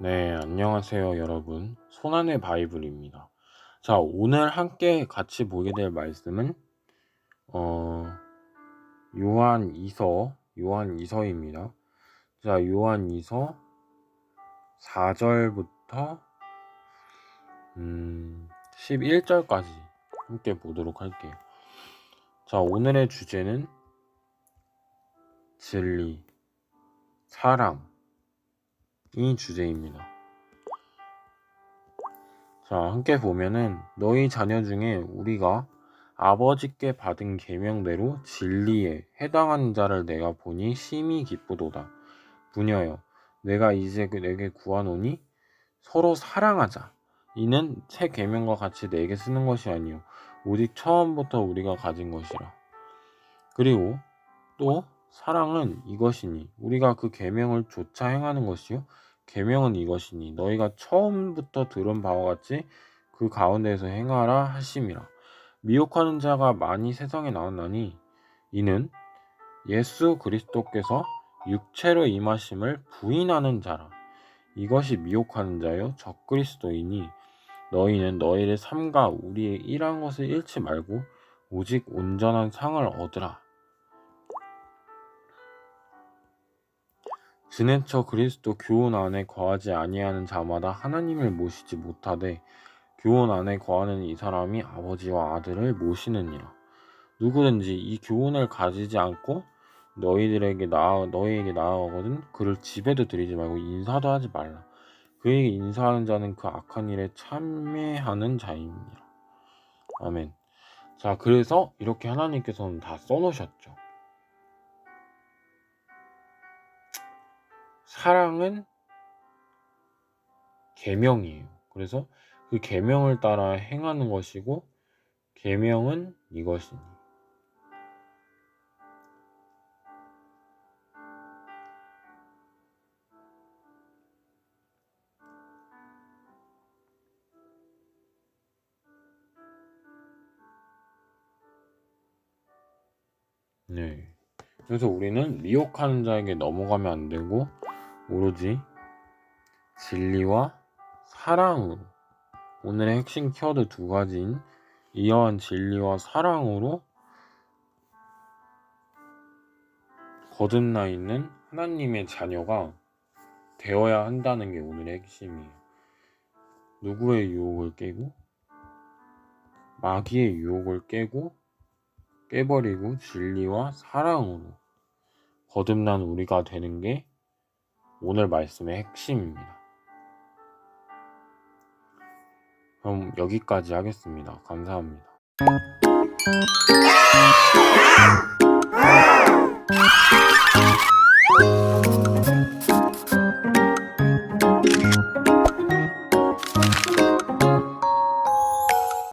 네, 안녕하세요, 여러분. 손안의 바이블입니다. 자, 오늘 함께 같이 보게 될 말씀은, 어, 요한 2서, 요한 2서입니다. 자, 요한 2서 4절부터, 음, 11절까지 함께 보도록 할게요. 자, 오늘의 주제는 진리, 사랑, 이 주제입니다. 자, 함께 보면은 너희 자녀 중에 우리가 아버지께 받은 계명대로 진리에 해당하는 자를 내가 보니 심히 기쁘도다. 부녀여, 내가 이제 그 내게 구하노니 서로 사랑하자. 이는 새 계명과 같이 내게 쓰는 것이 아니요 오직 처음부터 우리가 가진 것이라. 그리고 또 사랑은 이것이니 우리가 그 계명을 조차 행하는 것이요 계명은 이것이니 너희가 처음부터 들은 바와 같이 그 가운데에서 행하라 하심이라. 미혹하는 자가 많이 세상에 나왔나니 이는 예수 그리스도께서 육체로 임하심을 부인하는 자라. 이것이 미혹하는 자요 적그리스도이니 너희는 너희를 삼가 우리의 일한 것을 잃지 말고 오직 온전한 상을 얻으라 지내쳐 그리스도 교훈 안에 거하지 아니하는 자마다 하나님을 모시지 못하되 교훈 안에 거하는 이 사람이 아버지와 아들을 모시느니라. 누구든지 이 교훈을 가지지 않고 너희들에게 나아 너희에게 나아가거든 그를 집에도 들이지 말고 인사도 하지 말라. 그에게 인사하는 자는 그 악한 일에 참여하는 자입니다. 아멘. 자, 그래서 이렇게 하나님께서는 다 써놓으셨죠. 사랑은 계명이에요. 그래서 그 계명을 따라 행하는 것이고 계명은 이것이니. 네. 그래서 우리는 미혹하는 자에게 넘어가면 안 되고 오로지 진리와 사랑으로 오늘의 핵심 키워드 두 가지인 이러한 진리와 사랑으로 거듭나 있는 하나님의 자녀가 되어야 한다는 게 오늘의 핵심이에요. 누구의 유혹을 깨고 마귀의 유혹을 깨고 깨버리고 진리와 사랑으로 거듭난 우리가 되는 게 오늘 말씀의 핵심입니다. 그럼 여기까지 하겠습니다. 감사합니다.